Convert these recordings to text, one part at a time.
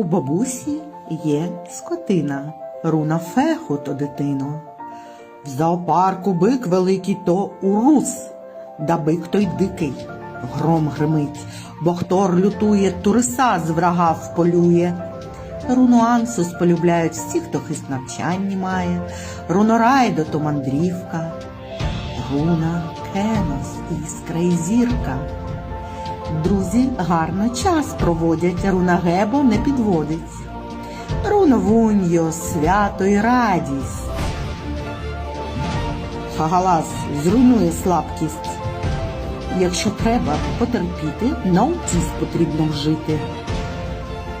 У бабусі є скотина, руна феху то дитино. В зоопарку бик великий то урус, да бик той дикий, гром гримить, бо хтор лютує, туриса з врага вполює. Руну Ансус полюбляють всі, хто хист навчанні має, руно Райдо то мандрівка, руна Кенос, іскра і зірка. Друзі гарно час проводять, руна Гебо не підводить. Руна Вуньо, свято і радість. Хагалас зруйнує слабкість. Якщо треба потерпіти, на потрібно вжити.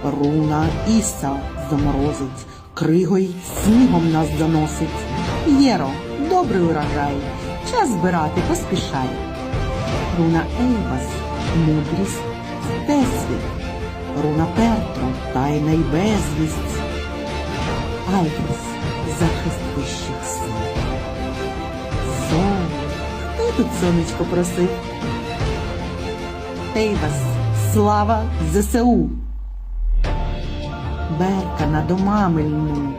Руна Іса заморозить, кригой снігом нас заносить. Єро, добрий урожай, час збирати поспішай. Руна Ейвас, мудрість, всесвіт. Руна Петро, тайна й безвість. Альфрес, захист вищих сил. Зол, хто тут сонечко просив? Тейвас, слава ЗСУ. Берка на домами льну.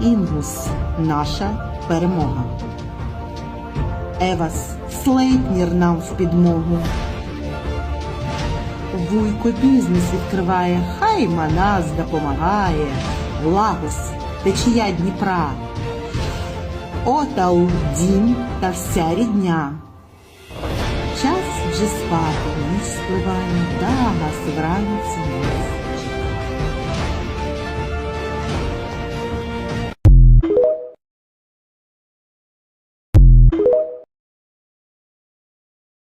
Інгус, наша перемога. Евас, Слейтнір нам в підмогу. Вуйко бізнес відкриває, хай Манас допомагає, Лагос, течія Дніпра. Отау дім та вся рідня. Час вже спати ніч спливає, да нас вранці нас. you